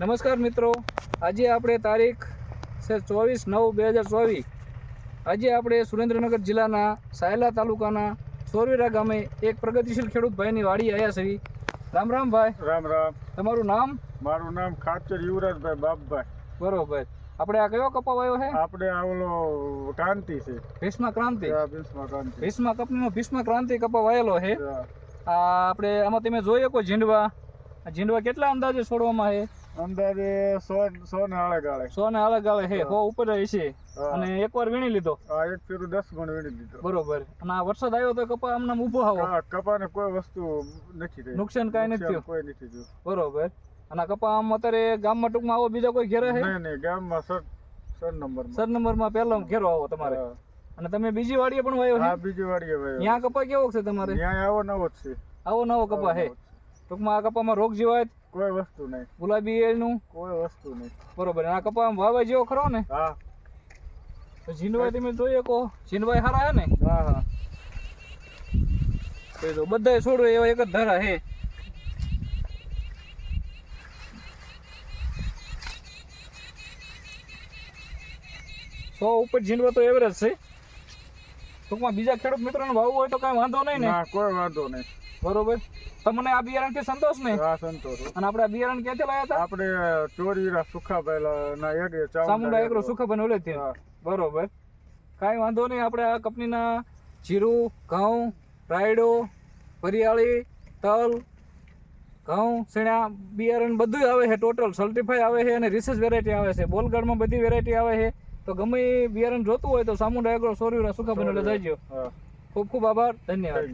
નમસ્કાર મિત્રો. આજે આપણે તારીખ છે ચોવીસ નવ બે હજાર ચોવીસ. આજે આપણે સુરેન્દ્રનગર જિલ્લાના સાયલા તાલુકાના સોરવીરા ગામે એક પ્રગતિશીલ ખેડૂત ભાઈની વાડી આવ્યા છે. રામ રામ ભાઈ. રામ રામ. તમારું નામ? મારું નામ ખાચર યુવરાજભાઈ બાપભાઈ. બરોબર. આપણે આ કયો કપા આવ્યો છે? આપણે આ ઓલો ક્રાંતિ છે. ભીષ્મ ક્રાંતિ. ભીષ્મ ક્રાંતિ. ભીષ્મ કંપનીનો ભીષ્મ ક્રાંતિ કપા વાયેલો છે. આ આપણે આમાં તમે જોઈ શકો ઝીંડવા. ઝીંડવા કેટલા અંદાજે છોડવામાં છે? અંદાજે સો સો ને આળે ગાળે. સો ને આલે ગાળે હે. હો ઉપર છે હા. અને એકવાર વીણી લીધો? હા એક ફેરું દસ ગણ વીણી લીધો. બરોબર. અને આ વરસાદ આવ્યો તો કપા આમને ઊભો આવો? કપા ને કોઈ વસ્તુ નથી થઈ. નુકસાન કાંઈ નથી થયું? કોઈ નથી થયું. બરોબર. અને કપા આમ અત્યારે ગામમાં ટૂંકમાં આવો બીજા કોઈ ઘેરે છે? નહીં ગામમાં સર સર નંબર સર નંબરમાં પહેલો ઘેરો આવો તમારે. અને તમે બીજી વાડીએ પણ વાયો હા બીજી વાડીએ વાયો. ત્યાં કપા કેવો છે તમારે? ન્યાય આવો નવો છે. આવો નવો કપા છે. ટૂંકમાં આ કપામાં રોગ જીવાય કોઈ વસ્તુ નહીં. ગુલાબી એનું કોઈ વસ્તુ નહીં. બરોબર આ કપામાં વાવા જેવો ખરો ને? હા. તો જીનભાઈ તમે જોઈએ કહો. જીનભાઈ હારા હે ને? હા હા. તો બધાય છોડો એવા એક જ ધરા હે. સો ઉપર જીનવા તો એવરેજ છે. ટૂંકમાં બીજા ખેડૂત મિત્રોને વાવવું હોય તો કાંઈ વાંધો નહીં ને. કોઈ વાંધો નહીં. બરોબર? તમને આ બિયારણથી સંતોષ ને? હા સંતોષ. અને આપણે આ બિયારણ ક્યાંથી લાયા હતા? આપણે ચોરીરા સુખાભાઈ ના એક ચામુંડા એગ્રો સુખાભાઈ ઓલે થી બરોબર. કાંઈ વાંધો નહીં આપણે આ કંપનીના જીરું ઘઉં રાયડો વરિયાળી તલ ઘઉં શેણા બિયારણ બધું આવે છે ટોટલ. સર્ટિફાઈ આવે છે અને રિસર્ચ વેરાયટી આવે છે. બોલગઢમાં બધી વેરાયટી આવે છે. તો ગમે બિયારણ જોતું હોય તો સામુંડા એગ્રો સોરી સુખા જઈજો હા. ખૂબ ખૂબ આભાર. ધન્યવાદ.